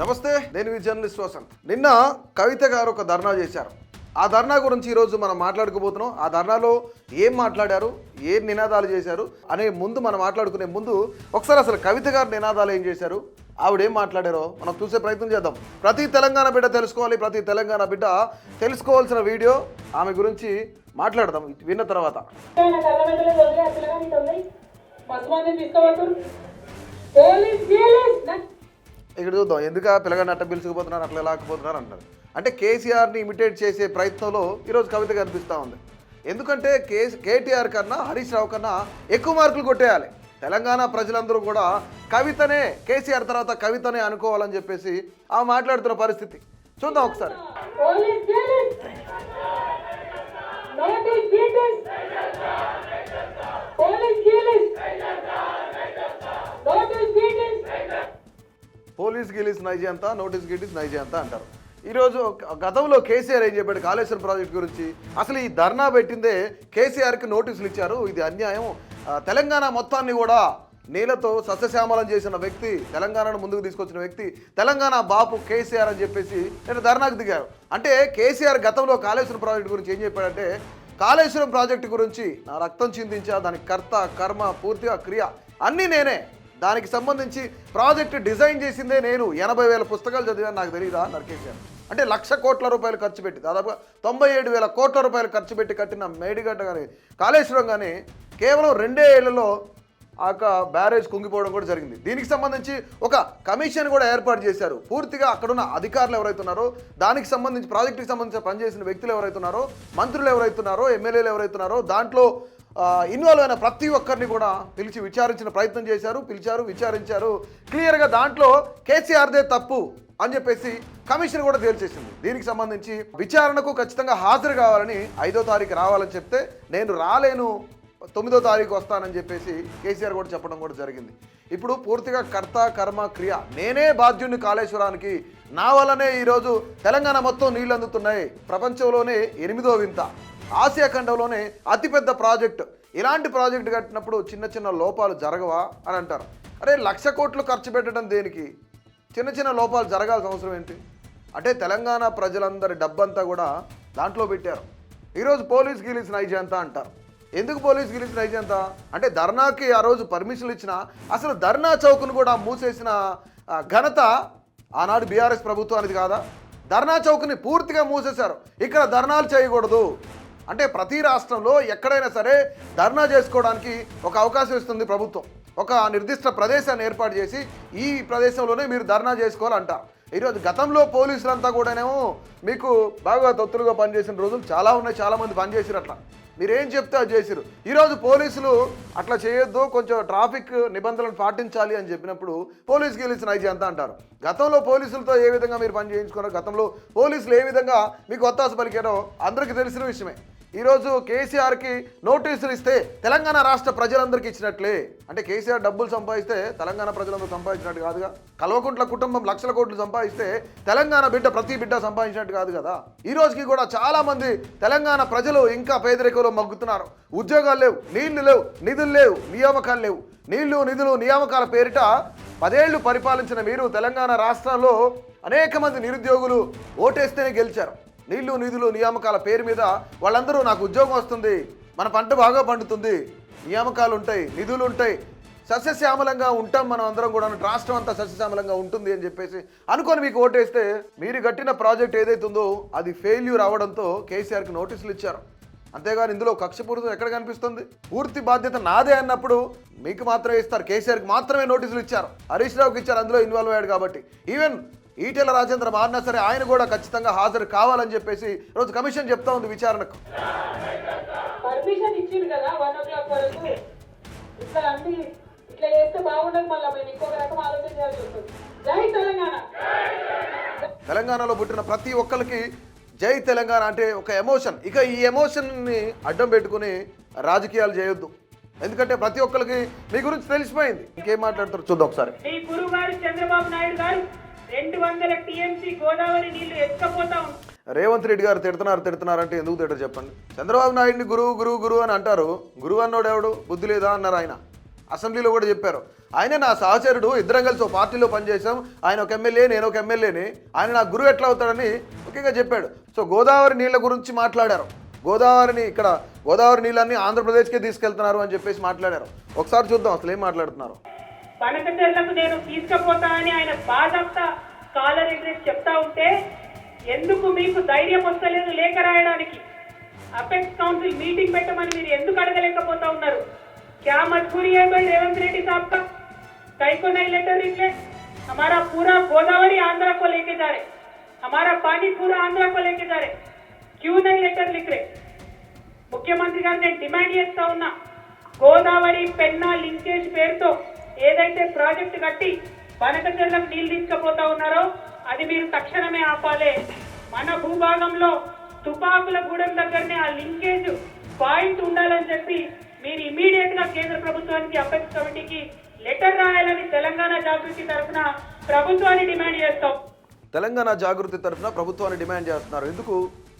నమస్తే నేను మీ జర్నలిస్ట్ వసంత్ నిన్న కవిత గారు ఒక ధర్నా చేశారు. ఆ ధర్నా గురించి ఈరోజు మనం మాట్లాడుకోబోతున్నాం. ఆ ధర్నాలో ఏం మాట్లాడారు ఏం నినాదాలు చేశారు అనే ముందు మనం మాట్లాడుకునే ముందు ఒకసారి అసలు కవిత గారు నినాదాలు ఏం చేశారు ఆవిడ ఏం మాట్లాడారో మనం చూసే ప్రయత్నం చేద్దాం. ప్రతి తెలంగాణ బిడ్డ తెలుసుకోవాలి ప్రతి తెలంగాణ బిడ్డ తెలుసుకోవాల్సిన వీడియో ఆమె గురించి మాట్లాడదాం. విన్న తర్వాత. పోలీస్ ఇక్కడ చూద్దాం. ఎందుకు పిల్లగాడిని అట్ట పిలుచుకుపోతున్నారు అట్లా లాక్కుపోతున్నారు అంటారు అంటే కేసీఆర్ని ఇమిటేట్ చేసే ప్రయత్నంలో ఈరోజు కవిత కనిపిస్తూ ఉంది. ఎందుకంటే కే కేటీఆర్ కన్నా హరీష్ రావు కన్నా ఎక్కువ మార్కులు కొట్టేయాలి. తెలంగాణ ప్రజలందరూ కూడా కవితనే కేసీఆర్ తర్వాత కవితనే అనుకోవాలని చెప్పేసి ఆ మాట్లాడుతున్న పరిస్థితి. చూద్దాం ఒకసారి police police notice details police police notice details police గిలీస్ నైజే అంతా నోటీస్ గిలీస్ నైజే అంతా అంటారు. ఈరోజు గతంలో కేసీఆర్ ఏం చెప్పాడు కాళేశ్వరం ప్రాజెక్ట్ గురించి? అసలు ఈ ధర్నా పెట్టిందే కేసీఆర్కి నోటీసులు ఇచ్చారు ఇది అన్యాయం. తెలంగాణ మొత్తాన్ని కూడా నీళ్ళతో సస్యశ్యామలం చేసిన వ్యక్తి తెలంగాణను ముందుకు తీసుకొచ్చిన వ్యక్తి తెలంగాణ బాపు కేసీఆర్ అని చెప్పేసి నేను ధర్నాకు దిగారు అంటే కేసీఆర్ గతంలో కాళేశ్వరం ప్రాజెక్ట్ గురించి ఏం చెప్పాడంటే కాళేశ్వరం ప్రాజెక్టు గురించి నా రక్తం చిందించా దానికి కర్త కర్మ పూర్తిగా క్రియ అన్నీ నేనే. దానికి సంబంధించి ప్రాజెక్ట్ డిజైన్ చేసిందే నేను. ఎనభై వేల పుస్తకాలు చదివాను నాకు తెలియదా నరికేశాను అంటే లక్ష కోట్ల రూపాయలు ఖర్చు పెట్టి దాదాపుగా తొంభై ఏడు వేల కోట్ల రూపాయలు ఖర్చు పెట్టి కట్టిన మేడిగడ్డ కానీ కాళేశ్వరం కానీ కేవలం రెండే ఏళ్ళలో ఆ బ్యారేజ్ కుంగిపోవడం కూడా జరిగింది. దీనికి సంబంధించి ఒక కమిషన్ కూడా ఏర్పాటు చేశారు. పూర్తిగా అక్కడున్న అధికారులు ఎవరైతే ఉన్నారో దానికి సంబంధించి ప్రాజెక్టుకి సంబంధించి పనిచేసిన వ్యక్తులు ఎవరైతే ఉన్నారో మంత్రులు ఎవరైతున్నారో ఎమ్మెల్యేలు ఎవరైతున్నారో దాంట్లో ఇన్వాల్వ్ అయిన ప్రతి ఒక్కరిని కూడా పిలిచి విచారించిన ప్రయత్నం చేశారు పిలిచారు విచారించారు. క్లియర్గా దాంట్లో కేసీఆర్దే తప్పు అని చెప్పేసి కమిషన్ కూడా తేల్చేసింది. దీనికి సంబంధించి విచారణకు ఖచ్చితంగా హాజరు కావాలని ఐదో తారీఖు రావాలని చెప్తే నేను రాలేను తొమ్మిదో తారీఖు వస్తానని చెప్పేసి కేసీఆర్ కూడా చెప్పడం కూడా జరిగింది. ఇప్పుడు పూర్తిగా కర్త కర్మ క్రియ నేనే బాధ్యుని కాళేశ్వరానికి. నా వల్లనే ఈరోజు తెలంగాణ మొత్తం నీళ్ళు అందుతున్నాయి. ప్రపంచంలోనే ఎనిమిదో వింత. ఆసియా ఖండంలోనే అతిపెద్ద ప్రాజెక్ట్. ఇలాంటి ప్రాజెక్ట్ కట్టినప్పుడు చిన్న చిన్న లోపాలు జరగవా అని అంటారు. అరే లక్ష కోట్లు ఖర్చు పెట్టడం దేనికి? చిన్న చిన్న లోపాలు జరగాల్సిన అవసరం ఏంటి? అంటే తెలంగాణ ప్రజలందరి డబ్బంతా కూడా దాంట్లో పెట్టారు. ఈరోజు పోలీస్ గిలీస్ నైజీ అంటారు. ఎందుకు పోలీస్ గిలీస్ నైజీ అంటే ధర్నాకి ఆ రోజు పర్మిషన్లు ఇచ్చిన అసలు ధర్నా చౌక్ను కూడా మూసేసిన ఘనత ఆనాడు బీఆర్ఎస్ ప్రభుత్వానికి కాదా? ధర్నా చౌక్ని పూర్తిగా మూసేశారు. ఇక్కడ ధర్నాలు చేయకూడదు. అంటే ప్రతి రాష్ట్రంలో ఎక్కడైనా సరే ధర్నా చేసుకోవడానికి ఒక అవకాశం ఇస్తుంది ప్రభుత్వం. ఒక నిర్దిష్ట ప్రదేశాన్ని ఏర్పాటు చేసి ఈ ప్రదేశంలోనే మీరు ధర్నా చేసుకోవాలంటారు. ఈరోజు గతంలో పోలీసులంతా కూడానేమో మీకు బాగా తొత్తులుగా పనిచేసిన రోజులు చాలా ఉన్నాయి చాలామంది పనిచేసారు అట్లా. మీరేం చెప్తే అది చేసిరు ఈరోజు పోలీసులు అట్లా చేయొద్దు కొంచెం ట్రాఫిక్ నిబంధనలను పాటించాలి అని చెప్పినప్పుడు పోలీసుకి గెలిచిన ఐజీ అంతా అంటారు. గతంలో పోలీసులతో ఏ విధంగా మీరు పని చేయించుకున్నారు? గతంలో పోలీసులు ఏ విధంగా మీకు ఒత్తాస పలికారో అందరికీ తెలిసిన విషయమే. ఈరోజు కేసీఆర్కి నోటీసులు ఇస్తే తెలంగాణ రాష్ట్ర ప్రజలందరికీ ఇచ్చినట్లే. అంటే కేసీఆర్ డబ్బులు సంపాదిస్తే తెలంగాణ ప్రజలందరూ సంపాదించినట్టు కాదుగా కల్వకుంట్ల కుటుంబం లక్షల కోట్లు సంపాదిస్తే తెలంగాణ బిడ్డ ప్రతి బిడ్డ సంపాదించినట్టు కాదు కదా. ఈ రోజుకి కూడా చాలా మంది తెలంగాణ ప్రజలు ఇంకా పేదరికంలో మగ్గుతున్నారు. ఉద్యోగాలు లేవు నీళ్ళు లేవు నిధులు లేవు నియామకాలు లేవు. నీళ్ళు నిధులు నియామకాల పేరిట పదేళ్ళు పరిపాలించిన మీరు తెలంగాణ రాష్ట్రంలో అనేక మంది నిరుద్యోగులు ఓటేస్తేనే గెలిచారు. నీళ్ళు నిధులు నియామకాల పేరు మీద వాళ్ళందరూ నాకు ఉద్యోగం వస్తుంది. మన పంట బాగా పండుతుంది. నియామకాలు ఉంటాయి నిధులు ఉంటాయి సస్యశ్యామలంగా ఉంటాం మనం అందరం కూడా రాష్ట్రం అంతా సస్యశ్యామలంగా ఉంటుంది అని చెప్పేసి అనుకొని మీకు ఓటేస్తే మీరు కట్టిన ప్రాజెక్ట్ ఏదైతే ఉందో అది ఫెయిల్యూర్ అవడంతో కేసీఆర్కి నోటీసులు ఇచ్చారు. అంతేగాని ఇందులో కక్షపూరితం ఎక్కడ కనిపిస్తుంది? పూర్తి బాధ్యత నాదే అన్నప్పుడు మీకు మాత్రమే ఇస్తారు. కేసీఆర్కి మాత్రమే నోటీసులు ఇచ్చారు. హరీష్ రావుకి ఇచ్చారు. అందులో ఇన్వాల్వ్ అయ్యాడు కాబట్టి. ఈవెన్ ఈటెల రాజేంద్ర మారినా సరే ఆయన కూడా ఖచ్చితంగా హాజరు కావాలని చెప్పేసి రోజు కమిషన్ చెప్తా ఉంది విచారణకు. పర్మిషన్ ఇచ్చింది కదా వన్ ఓ క్లాక్ వరకు. ఇట్లా అన్ని ఇట్లా చేస్తే బాగుండదు మళ్ళీ మేము ఇంకొక రకం ఆలోచన చేయాల్సి వస్తుంది. జై తెలంగాణ. తెలంగాణలో పుట్టిన ప్రతి ఒక్కరికి జై తెలంగాణ అంటే ఒక ఎమోషన్ ఇక ఈ ఎమోషన్ని అడ్డం పెట్టుకుని రాజకీయాలు చేయొద్దు. ఎందుకంటే ప్రతి ఒక్కరికి మీ గురించి తెలిసిపోయింది. ఇంకేం మాట్లాడతారు చూద్దాం ఒకసారి. చంద్రబాబు నాయుడు గారు రెండు వందల టీఎంసీ గోదావరి నీళ్ళు ఎత్తుకపోతా. రేవంత్ రెడ్డి గారు తిడుతున్నారు తిడుతున్నారు అంటే ఎందుకు తిట్టరు చెప్పండి. చంద్రబాబు నాయుడిని గురువు గురువు గురువు అని అంటారు. గురువు అన్నోడు ఎవడు? బుద్ధి లేదా అన్నారు ఆయన. అసెంబ్లీలో కూడా చెప్పారు. ఆయన నా సహచరుడు ఇద్దరం కలిసి ఒక పార్టీలో పనిచేసాం ఆయన ఒక ఎమ్మెల్యే నేను ఒక ఎమ్మెల్యేని. ఆయన నా గురువు ఎట్లా అవుతాడని ముఖ్యంగా చెప్పాడు. సో గోదావరి నీళ్ళ గురించి మాట్లాడారు. గోదావరిని ఇక్కడ గోదావరి నీళ్ళని ఆంధ్రప్రదేశ్కే తీసుకెళ్తున్నారు అని చెప్పేసి మాట్లాడారు. ఒకసారి చూద్దాం అసలు ఏం మాట్లాడుతున్నారు? పనకచెర్లకు నేను తీసుకుపోతా అని ఆయన బాధంతా కాలర్ అడ్రస్ చెప్తా ఉంటే ఎందుకు మీకు ధైర్యం వస్తలేదు లేఖ రాయడానికి అపెక్స్ కౌన్సిల్ మీటింగ్ పెట్టమని మీరు ఎందుకు అడగలేకపోతా ఉన్నారు क्या मजबूरी है भाई रेवंत रेड्डी साहब का कई को नहीं लेटर लिखे हमारा पूरा गोदावरी आंध्रा को लेके जा रहे हमारा पानी पूरा आंध्रा को लेके जा रहे क्यों नहीं लेटर लिख रहे ముఖ్యమంత్రి గారు నేను డిమాండ్ చేస్తా ఉన్నా గోదావరి పెన్నా లింకేజ్ పేరుతో ఏదైతే ప్రాజెక్టు కట్టి బనకచెర్లకు నీళ్ళు తీసుకుపోతా ఉన్నారో అది మీరు తక్షణమే ఆపాలి. మన భూభాగంలో తుపాకుల గూడెం దగ్గరనే ఆ లింకేజ్ పాయింట్ ఉండాలని చెప్పి మీరు ఇమీడియట్గా కేంద్ర ప్రభుత్వానికి అపెక్స్ కమిటీకి లెటర్ రాయాలని తెలంగాణ జాగృతి తరఫున ప్రభుత్వాన్ని డిమాండ్ చేస్తాం. తెలంగాణ జాగృతి తరఫున ప్రభుత్వాన్ని డిమాండ్ చేస్తున్నారు. ఎందుకు?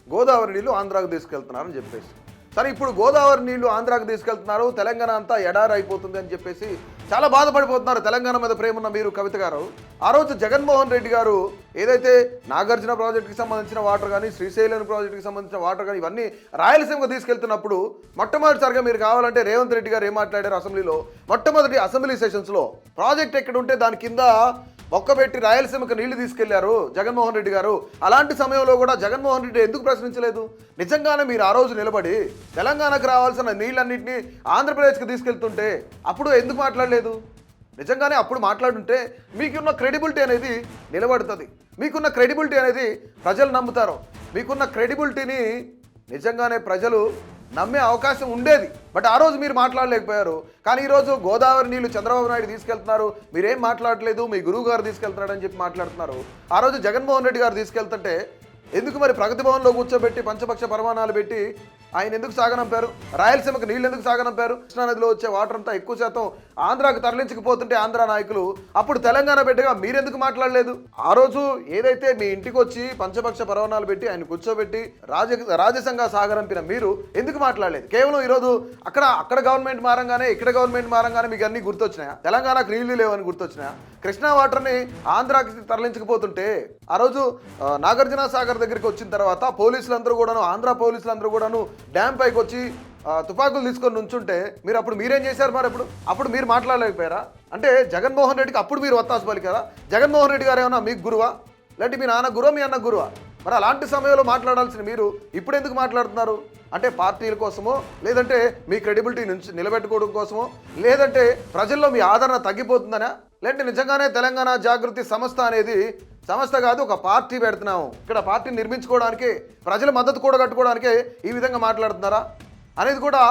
గోదావరి నీళ్ళు ఆంధ్రాకు తీసుకెళ్తున్నారని చెప్పేసి. సరే ఇప్పుడు గోదావరి నీళ్ళు ఆంధ్రాకు తీసుకెళ్తున్నారు. తెలంగాణ అంతా ఎడారైపోతుంది అని చెప్పేసి చాలా బాధపడిపోతున్నారు. తెలంగాణ మీద ప్రేమ ఉన్న మీరు కవిత గారు. ఆ రోజు జగన్మోహన్ రెడ్డి గారు ఏదైతే నాగార్జున ప్రాజెక్టుకి సంబంధించిన వాటర్ కానీ శ్రీశైలం ప్రాజెక్టుకి సంబంధించిన వాటర్ కానీ ఇవన్నీ రాయలసీమకు తీసుకెళ్తున్నప్పుడు మొట్టమొదటిసారిగా మీరు కావాలంటే రేవంత్ రెడ్డి గారు ఏం మాట్లాడారు అసెంబ్లీలో? మొట్టమొదటి అసెంబ్లీ సెషన్స్లో ప్రాజెక్ట్ ఎక్కడ ఉంటే దాని కింద ఒక్కబెట్టి రాయలసీమకు నీళ్ళు తీసుకెళ్ళారు జగన్మోహన్ రెడ్డి గారు. అలాంటి సమయంలో కూడా జగన్మోహన్ రెడ్డి ఎందుకు ప్రశ్నించలేదు? నిజంగానే మీరు ఆ రోజు నిలబడి తెలంగాణకు రావాల్సిన నీళ్ళన్నింటినీ ఆంధ్రప్రదేశ్కి తీసుకెళ్తుంటే అప్పుడు ఎందుకు మాట్లాడలేదు? నిజంగానే అప్పుడు మాట్లాడుంటే మీకున్న క్రెడిబిలిటీ అనేది నిలబడుతుంది. మీకున్న క్రెడిబిలిటీ అనేది ప్రజలు నమ్ముతారు. మీకున్న క్రెడిబిలిటీని నిజంగానే ప్రజలు నమ్మే అవకాశం ఉండేది. బట్ ఆ రోజు మీరు మాట్లాడలేకపోయారు. కానీ ఈరోజు గోదావరి నీళ్ళు చంద్రబాబు నాయుడు తీసుకెళ్తున్నారు. మీరేం మాట్లాడలేదు మీ గురువు గారు తీసుకెళ్తున్నాడని చెప్పి మాట్లాడుతున్నారు. ఆ రోజు జగన్మోహన్ రెడ్డి గారు తీసుకెళ్తుంటే ఎందుకు మరి ప్రగతి భవన్లో కూర్చోబెట్టి పంచపక్ష పరమాణాలు పెట్టి ఆయన ఎందుకు సాగనంపారు? రాయలసీమకు నీళ్ళు ఎందుకు సాగనంపారు? కృష్ణానదిలో వచ్చే వాటర్ అంతా ఎక్కువ శాతం ఆంధ్రాకు తరలించకపోతుంటే ఆంధ్ర నాయకులు అప్పుడు తెలంగాణ బిడ్డగా మీరెందుకు మాట్లాడలేదు? ఆ రోజు ఏదైతే మీ ఇంటికి వచ్చి పంచపక్ష పర్వణాలు పెట్టి ఆయన కూర్చోబెట్టి రాజ రాజసంగా సాగరంపిన మీరు ఎందుకు మాట్లాడలేదు? కేవలం ఈరోజు అక్కడ అక్కడ గవర్నమెంట్ మారంగానే ఇక్కడ గవర్నమెంట్ మారంగానే మీకు అన్ని గుర్తొచ్చినాయా? తెలంగాణకు నీళ్ళు లేవని గుర్తొచ్చినాయా? కృష్ణా వాటర్ని ఆంధ్రాకి తరలించకపోతుంటే ఆ రోజు నాగార్జున సాగర్ దగ్గరికి వచ్చిన తర్వాత పోలీసులందరూ కూడాను ఆంధ్ర పోలీసులందరూ కూడాను డ్యామ్ పైకి వచ్చి తుపాకులు తీసుకొని నుంచుంటే మీరు అప్పుడు మీరేం చేశారు మరి అప్పుడు? అప్పుడు మీరు మాట్లాడలేకపోయారా? అంటే జగన్మోహన్ రెడ్డికి అప్పుడు మీరు వత్తాసు పలికారా? జగన్మోహన్ రెడ్డి గారు ఏమన్నా మీకు గురువా? లేదంటే మీ నాన్న గురువా మీ అన్న గురువా? మరి అలాంటి సమయంలో మాట్లాడాల్సిన మీరు ఇప్పుడు ఎందుకు మాట్లాడుతున్నారు? అంటే పార్టీల కోసమో లేదంటే మీ క్రెడిబిలిటీ నుంచి నిలబెట్టుకోవడం కోసమో లేదంటే ప్రజల్లో మీ ఆదరణ తగ్గిపోతుందనా? లేదంటే నిజంగానే తెలంగాణ జాగృతి సంస్థ అనేది సంస్థ కాదు ఒక పార్టీ పెడుతున్నాము. ఇక్కడ పార్టీ నిర్మించుకోవడానికి ప్రజల మద్దతు కూడగట్టుకోవడానికి ఈ విధంగా మాట్లాడుతున్నారా? అనేది కూడా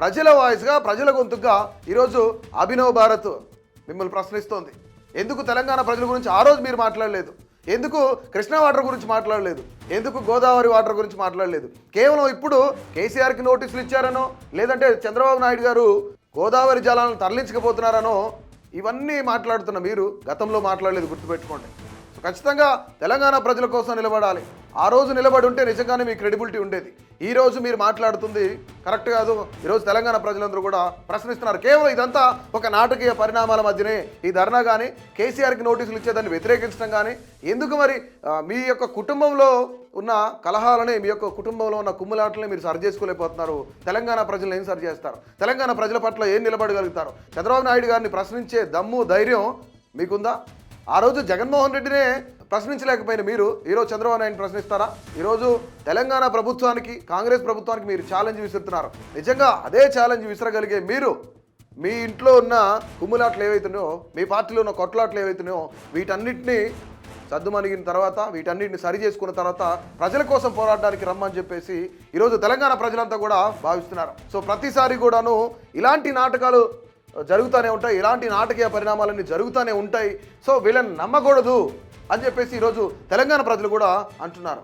ప్రజల వాయిస్గా ప్రజల గొంతుగా ఈరోజు అభినవ్ భారత్ మిమ్మల్ని ప్రశ్నిస్తోంది. ఎందుకు తెలంగాణ ప్రజల గురించి ఆ రోజు మీరు మాట్లాడలేదు? ఎందుకు కృష్ణా వాటర్ గురించి మాట్లాడలేదు? ఎందుకు గోదావరి వాటర్ గురించి మాట్లాడలేదు? కేవలం ఇప్పుడు కేసీఆర్కి నోటీసులు ఇచ్చారనో లేదంటే చంద్రబాబు నాయుడు గారు గోదావరి జలాలను తరలించకపోతున్నారనో ఇవన్నీ మాట్లాడుతున్న మీరు గతంలో మాట్లాడలేదు గుర్తుపెట్టుకోండి. ఖచ్చితంగా తెలంగాణ ప్రజల కోసం నిలబడాలి. ఆ రోజు నిలబడి ఉంటే నిజంగానే మీ క్రెడిబిలిటీ ఉండేది. ఈ రోజు మీరు మాట్లాడుతుంది కరెక్ట్ కాదు. ఈరోజు తెలంగాణ ప్రజలందరూ కూడా ప్రశ్నిస్తున్నారు. కేవలం ఇదంతా ఒక నాటకీయ పరిణామాల మధ్యనే ఈ ధర్నా కానీ కేసీఆర్కి నోటీసులు ఇచ్చేదాన్ని వ్యతిరేకించడం కానీ ఎందుకు మరి మీ యొక్క కుటుంబంలో ఉన్న కలహాలని మీ యొక్క కుటుంబంలో ఉన్న కుమ్ములాటలని మీరు సరి చేసుకోలేకపోతున్నారు. తెలంగాణ ప్రజలు ఏం సరి చేస్తారు? తెలంగాణ ప్రజల పట్ల ఏం నిలబడగలుగుతారు? చంద్రబాబు నాయుడు గారిని ప్రశ్నించే దమ్ము ధైర్యం మీకుందా? ఆ రోజు జగన్మోహన్ రెడ్డినే ప్రశ్నించలేకపోయిన మీరు ఈరోజు చంద్రబాబు నాయుడు ప్రశ్నిస్తారా? ఈరోజు తెలంగాణ ప్రభుత్వానికి కాంగ్రెస్ ప్రభుత్వానికి మీరు ఛాలెంజ్ విసురుతున్నారు. నిజంగా అదే ఛాలెంజ్ విసరగలిగే మీరు మీ ఇంట్లో ఉన్న కుమ్ములాట్లు ఏవైతున్నాయో మీ పార్టీలో ఉన్న కొట్లాట్లు ఏవైతున్నాయో వీటన్నిటిని సర్దుమణిగిన తర్వాత వీటన్నిటిని సరి చేసుకున్న తర్వాత ప్రజల కోసం పోరాడడానికి రమ్మని చెప్పేసి ఈరోజు తెలంగాణ ప్రజలంతా కూడా భావిస్తున్నారు. సో ప్రతిసారి కూడాను ఇలాంటి నాటకాలు జరుగుతూనే ఉంటాయి. ఇలాంటి నాటకీయ పరిణామాలన్నీ జరుగుతూనే ఉంటాయి. సో వీళ్ళని నమ్మకూడదు అని చెప్పేసి ఈరోజు తెలంగాణ ప్రజలు కూడా అంటున్నారు.